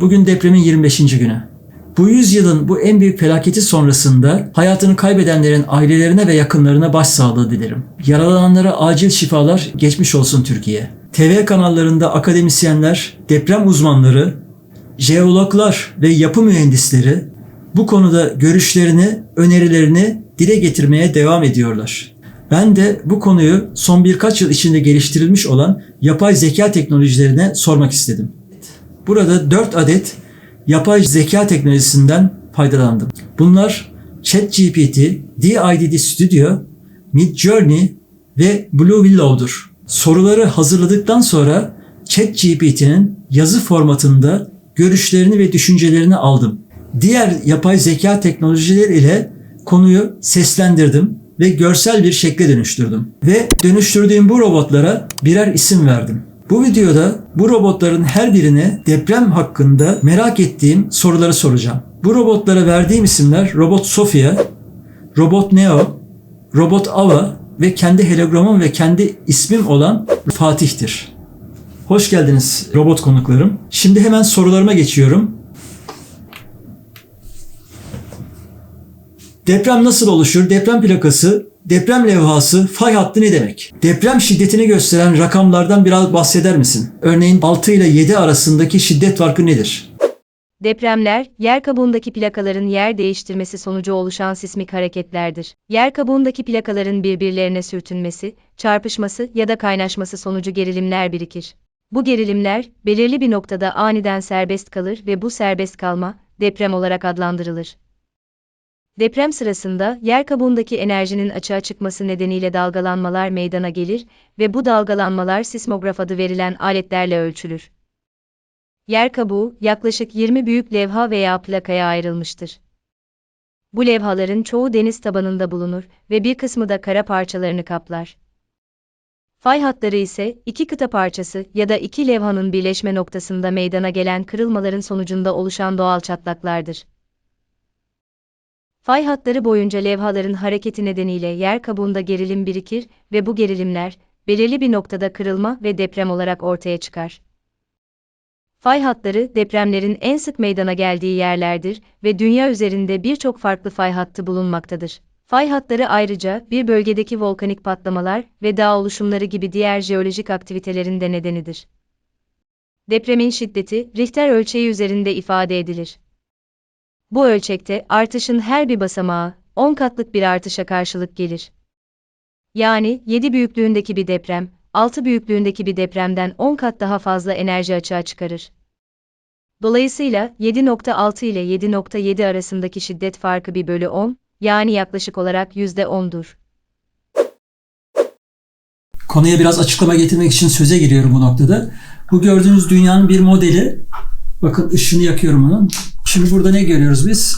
Bugün depremin 25. günü. Bu yüzyılın bu en büyük felaketi sonrasında hayatını kaybedenlerin ailelerine ve yakınlarına başsağlığı dilerim. Yaralananlara acil şifalar geçmiş olsun Türkiye. TV kanallarında akademisyenler, deprem uzmanları, jeologlar ve yapı mühendisleri bu konuda görüşlerini, önerilerini dile getirmeye devam ediyorlar. Ben de bu konuyu son birkaç yıl içinde geliştirilmiş olan yapay zeka teknolojilerine sormak istedim. Burada 4 adet yapay zeka teknolojisinden faydalandım. Bunlar ChatGPT, DIDD Studio, Midjourney ve Blue Willow'dur. Soruları hazırladıktan sonra ChatGPT'nin yazı formatında görüşlerini ve düşüncelerini aldım. Diğer yapay zeka teknolojileri ile konuyu seslendirdim ve görsel bir şekle dönüştürdüm. Ve dönüştürdüğüm bu robotlara birer isim verdim. Bu videoda bu robotların her birine deprem hakkında merak ettiğim soruları soracağım. Bu robotlara verdiğim isimler Robot Sofia, Robot Neo, Robot Ava ve kendi hologramım ve kendi ismim olan Fatih'tir. Hoş geldiniz robot konuklarım. Şimdi hemen sorularıma geçiyorum. Deprem nasıl oluşur? Deprem plakası, deprem levhası, fay hattı ne demek? Deprem şiddetini gösteren rakamlardan biraz bahseder misin? Örneğin 6 ile 7 arasındaki şiddet farkı nedir? Depremler, yer kabuğundaki plakaların yer değiştirmesi sonucu oluşan sismik hareketlerdir. Yer kabuğundaki plakaların birbirlerine sürtünmesi, çarpışması ya da kaynaşması sonucu gerilimler birikir. Bu gerilimler, belirli bir noktada aniden serbest kalır ve bu serbest kalma, deprem olarak adlandırılır. Deprem sırasında yer kabuğundaki enerjinin açığa çıkması nedeniyle dalgalanmalar meydana gelir ve bu dalgalanmalar sismograf adı verilen aletlerle ölçülür. Yer kabuğu yaklaşık 20 büyük levha veya plakaya ayrılmıştır. Bu levhaların çoğu deniz tabanında bulunur ve bir kısmı da kara parçalarını kaplar. Fay hatları ise iki kıta parçası ya da iki levhanın birleşme noktasında meydana gelen kırılmaların sonucunda oluşan doğal çatlaklardır. Fay hatları boyunca levhaların hareketi nedeniyle yer kabuğunda gerilim birikir ve bu gerilimler belirli bir noktada kırılma ve deprem olarak ortaya çıkar. Fay hatları depremlerin en sık meydana geldiği yerlerdir ve dünya üzerinde birçok farklı fay hattı bulunmaktadır. Fay hatları ayrıca bir bölgedeki volkanik patlamalar ve dağ oluşumları gibi diğer jeolojik aktivitelerin de nedenidir. Depremin şiddeti Richter ölçeği üzerinde ifade edilir. Bu ölçekte artışın her bir basamağı 10 katlık bir artışa karşılık gelir. Yani 7 büyüklüğündeki bir deprem, 6 büyüklüğündeki bir depremden 10 kat daha fazla enerji açığa çıkarır. Dolayısıyla 7.6 ile 7.7 arasındaki şiddet farkı 1 bölü 10, yani yaklaşık olarak %10'dur. Konuya biraz açıklama getirmek için söze giriyorum bu noktada. Bu gördüğünüz dünyanın bir modeli. Bakın ışını yakıyorum onun. Şimdi burada ne görüyoruz biz?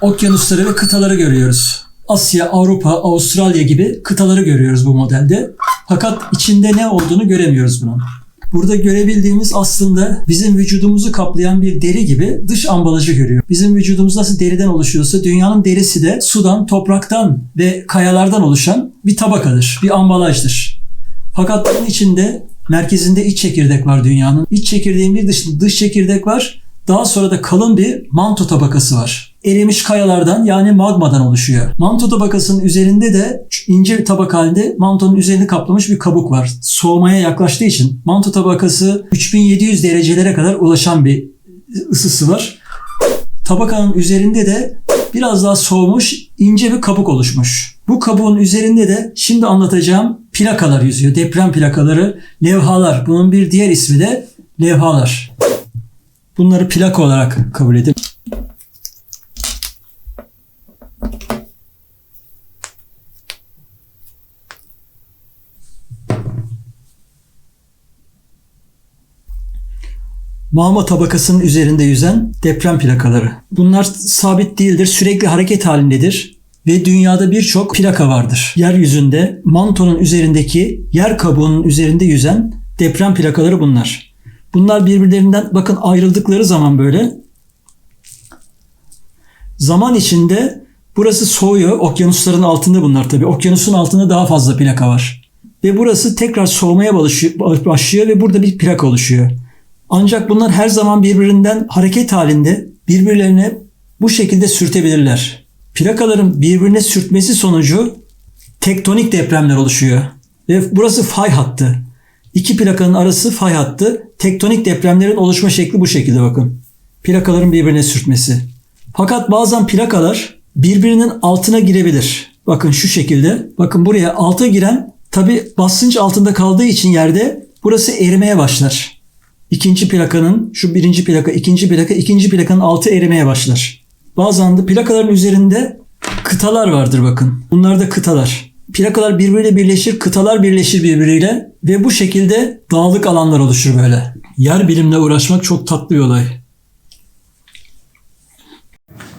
Okyanusları ve kıtaları görüyoruz. Asya, Avrupa, Avustralya gibi kıtaları görüyoruz bu modelde. Fakat içinde ne olduğunu göremiyoruz bunun. Burada görebildiğimiz aslında bizim vücudumuzu kaplayan bir deri gibi dış ambalajı görüyor. Bizim vücudumuz nasıl deriden oluşuyorsa dünyanın derisi de sudan, topraktan ve kayalardan oluşan bir tabakadır, bir ambalajdır. Fakat bunun içinde merkezinde iç çekirdek var dünyanın. İç çekirdeğin bir dışında dış çekirdek var. Daha sonra da kalın bir manto tabakası var. Erimiş kayalardan yani magmadan oluşuyor. Manto tabakasının üzerinde de ince bir tabak halinde mantonun üzerini kaplamış bir kabuk var. Soğumaya yaklaştığı için manto tabakası 3700 derecelere kadar ulaşan bir ısısı var. Tabakanın üzerinde de biraz daha soğumuş ince bir kabuk oluşmuş. Bu kabuğun üzerinde de şimdi anlatacağım plakalar yüzüyor. Deprem plakaları, levhalar. Bunun bir diğer ismi de levhalar. Bunları plaka olarak kabul edin. Mağma tabakasının üzerinde yüzen deprem plakaları. Bunlar sabit değildir, sürekli hareket halindedir ve dünyada birçok plaka vardır. Yeryüzünde mantonun üzerindeki yer kabuğunun üzerinde yüzen deprem plakaları bunlar. Bunlar birbirlerinden bakın ayrıldıkları zaman böyle zaman içinde burası soğuyor. Okyanusların altında bunlar tabii. Okyanusun altında daha fazla plaka var. Ve burası tekrar soğumaya başlıyor ve burada bir plaka oluşuyor. Ancak bunlar her zaman birbirinden hareket halinde birbirlerine bu şekilde sürtebilirler. Plakaların birbirine sürtmesi sonucu tektonik depremler oluşuyor. Ve burası fay hattı. İki plakanın arası fay hattı. Tektonik depremlerin oluşma şekli bu şekilde bakın. Plakaların birbirine sürtmesi. Fakat bazen plakalar birbirinin altına girebilir. Bakın şu şekilde. Bakın buraya alta giren tabi basınç altında kaldığı için yerde burası erimeye başlar. İkinci plakanın şu birinci plaka, ikinci plaka, ikinci plakanın altı erimeye başlar. Bazen de plakaların üzerinde kıtalar vardır bakın. Bunlar da kıtalar. Plakalar birbiriyle birleşir, kıtalar birleşir birbiriyle ve bu şekilde dağlık alanlar oluşur böyle. Yer bilimle uğraşmak çok tatlı bir olay.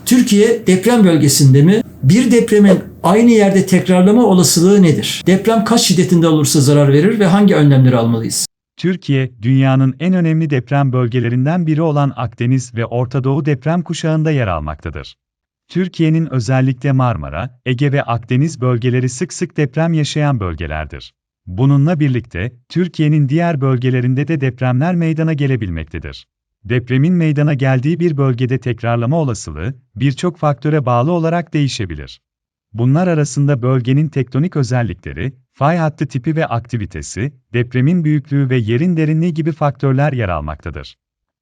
Türkiye deprem bölgesinde mi? Bir depremin aynı yerde tekrarlama olasılığı nedir? Deprem kaç şiddetinde olursa zarar verir ve hangi önlemleri almalıyız? Türkiye, dünyanın en önemli deprem bölgelerinden biri olan Akdeniz ve Orta Doğu deprem kuşağında yer almaktadır. Türkiye'nin özellikle Marmara, Ege ve Akdeniz bölgeleri sık sık deprem yaşayan bölgelerdir. Bununla birlikte, Türkiye'nin diğer bölgelerinde de depremler meydana gelebilmektedir. Depremin meydana geldiği bir bölgede tekrarlama olasılığı, birçok faktöre bağlı olarak değişebilir. Bunlar arasında bölgenin tektonik özellikleri, fay hattı tipi ve aktivitesi, depremin büyüklüğü ve yerin derinliği gibi faktörler yer almaktadır.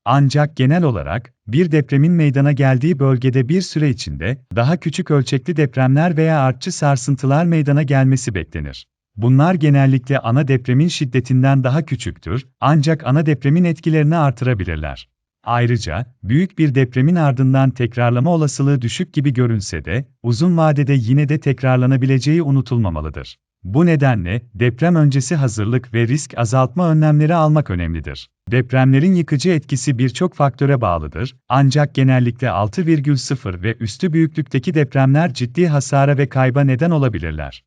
Ancak genel olarak, bir depremin meydana geldiği bölgede bir süre içinde, daha küçük ölçekli depremler veya artçı sarsıntılar meydana gelmesi beklenir. Bunlar genellikle ana depremin şiddetinden daha küçüktür, ancak ana depremin etkilerini artırabilirler. Ayrıca, büyük bir depremin ardından tekrarlama olasılığı düşük gibi görünse de, uzun vadede yine de tekrarlanabileceği unutulmamalıdır. Bu nedenle, deprem öncesi hazırlık ve risk azaltma önlemleri almak önemlidir. Depremlerin yıkıcı etkisi birçok faktöre bağlıdır, ancak genellikle 6,0 ve üstü büyüklükteki depremler ciddi hasara ve kayba neden olabilirler.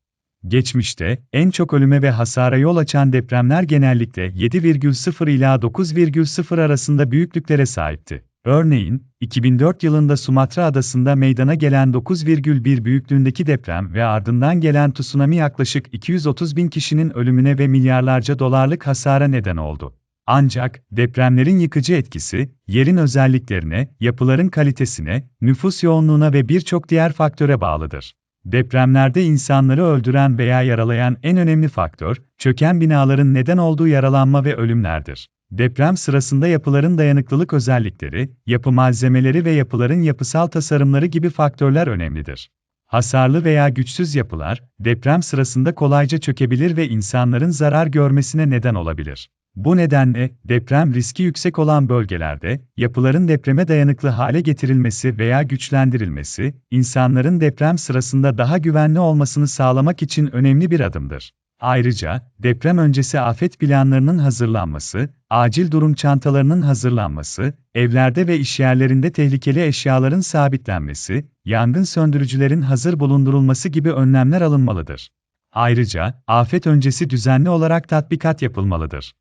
Geçmişte, en çok ölüme ve hasara yol açan depremler genellikle 7,0 ila 9,0 arasında büyüklüklere sahipti. Örneğin, 2004 yılında Sumatra adasında meydana gelen 9,1 büyüklüğündeki deprem ve ardından gelen tsunami yaklaşık 230 bin kişinin ölümüne ve milyarlarca dolarlık hasara neden oldu. Ancak, depremlerin yıkıcı etkisi, yerin özelliklerine, yapıların kalitesine, nüfus yoğunluğuna ve birçok diğer faktöre bağlıdır. Depremlerde insanları öldüren veya yaralayan en önemli faktör, çöken binaların neden olduğu yaralanma ve ölümlerdir. Deprem sırasında yapıların dayanıklılık özellikleri, yapı malzemeleri ve yapıların yapısal tasarımları gibi faktörler önemlidir. Hasarlı veya güçsüz yapılar, deprem sırasında kolayca çökebilir ve insanların zarar görmesine neden olabilir. Bu nedenle, deprem riski yüksek olan bölgelerde, yapıların depreme dayanıklı hale getirilmesi veya güçlendirilmesi, insanların deprem sırasında daha güvenli olmasını sağlamak için önemli bir adımdır. Ayrıca, deprem öncesi afet planlarının hazırlanması, acil durum çantalarının hazırlanması, evlerde ve işyerlerinde tehlikeli eşyaların sabitlenmesi, yangın söndürücülerin hazır bulundurulması gibi önlemler alınmalıdır. Ayrıca, afet öncesi düzenli olarak tatbikat yapılmalıdır.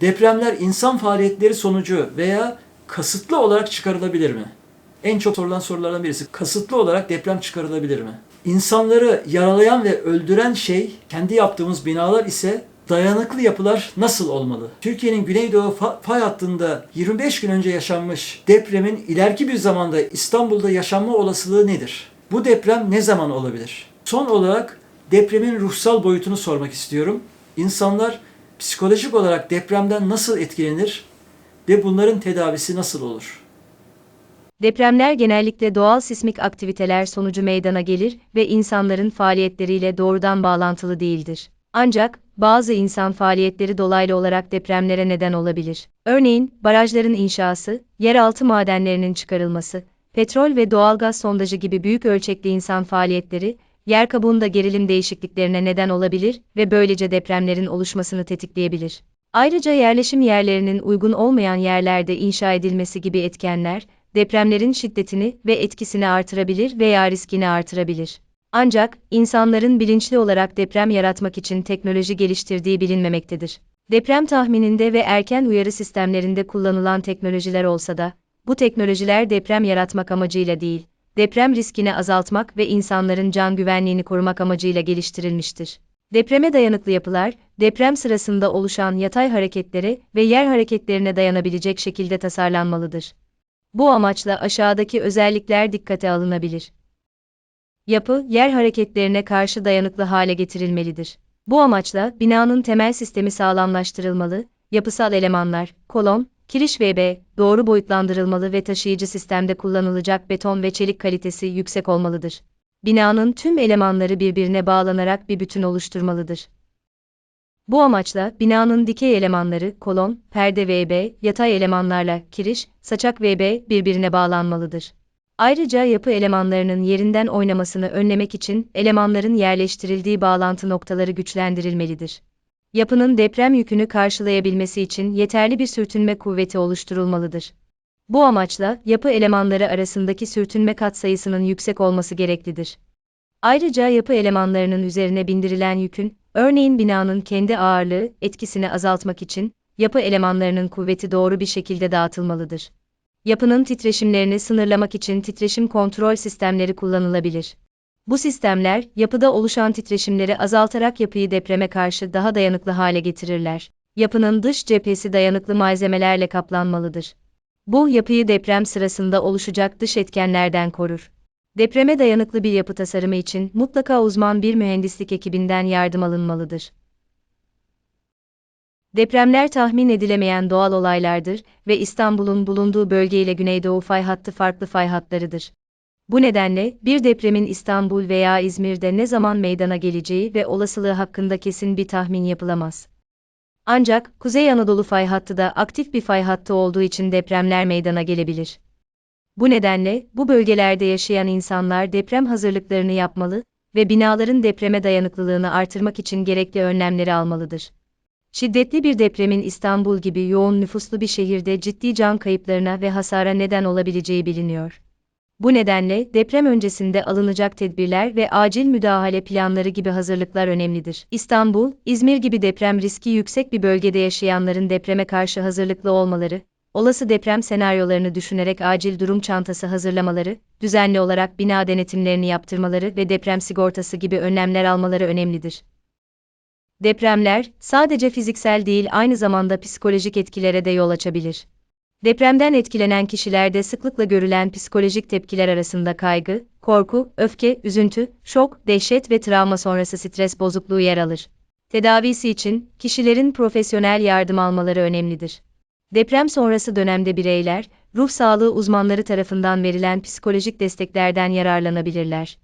Depremler insan faaliyetleri sonucu veya kasıtlı olarak çıkarılabilir mi? En çok sorulan sorulardan birisi. Kasıtlı olarak deprem çıkarılabilir mi? İnsanları yaralayan ve öldüren şey kendi yaptığımız binalar ise dayanıklı yapılar nasıl olmalı? Türkiye'nin Güneydoğu fa- fay hattında 25 gün önce yaşanmış depremin ileriki bir zamanda İstanbul'da yaşanma olasılığı nedir? Bu deprem ne zaman olabilir? Son olarak depremin ruhsal boyutunu sormak istiyorum. İnsanlar psikolojik olarak depremden nasıl etkilenir ve bunların tedavisi nasıl olur? Depremler genellikle doğal sismik aktiviteler sonucu meydana gelir ve insanların faaliyetleriyle doğrudan bağlantılı değildir. Ancak, bazı insan faaliyetleri dolaylı olarak depremlere neden olabilir. Örneğin, barajların inşası, yeraltı madenlerinin çıkarılması, petrol ve doğalgaz sondajı gibi büyük ölçekli insan faaliyetleri, yer kabuğunda gerilim değişikliklerine neden olabilir ve böylece depremlerin oluşmasını tetikleyebilir. Ayrıca yerleşim yerlerinin uygun olmayan yerlerde inşa edilmesi gibi etkenler, depremlerin şiddetini ve etkisini artırabilir veya riskini artırabilir. Ancak, insanların bilinçli olarak deprem yaratmak için teknoloji geliştirdiği bilinmemektedir. Deprem tahmininde ve erken uyarı sistemlerinde kullanılan teknolojiler olsa da, bu teknolojiler deprem yaratmak amacıyla değil, deprem riskini azaltmak ve insanların can güvenliğini korumak amacıyla geliştirilmiştir. Depreme dayanıklı yapılar, deprem sırasında oluşan yatay hareketlere ve yer hareketlerine dayanabilecek şekilde tasarlanmalıdır. Bu amaçla aşağıdaki özellikler dikkate alınabilir. Yapı, yer hareketlerine karşı dayanıklı hale getirilmelidir. Bu amaçla binanın temel sistemi sağlamlaştırılmalı, yapısal elemanlar, kolon, kiriş ve B, doğru boyutlandırılmalı ve taşıyıcı sistemde kullanılacak beton ve çelik kalitesi yüksek olmalıdır. Binanın tüm elemanları birbirine bağlanarak bir bütün oluşturmalıdır. Bu amaçla binanın dikey elemanları kolon, perde VB, yatay elemanlarla kiriş, saçak VB birbirine bağlanmalıdır. Ayrıca yapı elemanlarının yerinden oynamasını önlemek için elemanların yerleştirildiği bağlantı noktaları güçlendirilmelidir. Yapının deprem yükünü karşılayabilmesi için yeterli bir sürtünme kuvveti oluşturulmalıdır. Bu amaçla yapı elemanları arasındaki sürtünme katsayısının yüksek olması gereklidir. Ayrıca yapı elemanlarının üzerine bindirilen yükün, örneğin binanın kendi ağırlığı etkisini azaltmak için yapı elemanlarının kuvveti doğru bir şekilde dağıtılmalıdır. Yapının titreşimlerini sınırlamak için titreşim kontrol sistemleri kullanılabilir. Bu sistemler, yapıda oluşan titreşimleri azaltarak yapıyı depreme karşı daha dayanıklı hale getirirler. Yapının dış cephesi dayanıklı malzemelerle kaplanmalıdır. Bu, yapıyı deprem sırasında oluşacak dış etkenlerden korur. Depreme dayanıklı bir yapı tasarımı için mutlaka uzman bir mühendislik ekibinden yardım alınmalıdır. Depremler tahmin edilemeyen doğal olaylardır ve İstanbul'un bulunduğu bölge ile Güneydoğu fay hattı farklı fay hatlarıdır. Bu nedenle bir depremin İstanbul veya İzmir'de ne zaman meydana geleceği ve olasılığı hakkında kesin bir tahmin yapılamaz. Ancak Kuzey Anadolu fay hattı da aktif bir fay hattı olduğu için depremler meydana gelebilir. Bu nedenle bu bölgelerde yaşayan insanlar deprem hazırlıklarını yapmalı ve binaların depreme dayanıklılığını artırmak için gerekli önlemleri almalıdır. Şiddetli bir depremin İstanbul gibi yoğun nüfuslu bir şehirde ciddi can kayıplarına ve hasara neden olabileceği biliniyor. Bu nedenle deprem öncesinde alınacak tedbirler ve acil müdahale planları gibi hazırlıklar önemlidir. İstanbul, İzmir gibi deprem riski yüksek bir bölgede yaşayanların depreme karşı hazırlıklı olmaları, olası deprem senaryolarını düşünerek acil durum çantası hazırlamaları, düzenli olarak bina denetimlerini yaptırmaları ve deprem sigortası gibi önlemler almaları önemlidir. Depremler, sadece fiziksel değil aynı zamanda psikolojik etkilere de yol açabilir. Depremden etkilenen kişilerde sıklıkla görülen psikolojik tepkiler arasında kaygı, korku, öfke, üzüntü, şok, dehşet ve travma sonrası stres bozukluğu yer alır. Tedavisi için kişilerin profesyonel yardım almaları önemlidir. Deprem sonrası dönemde bireyler, ruh sağlığı uzmanları tarafından verilen psikolojik desteklerden yararlanabilirler.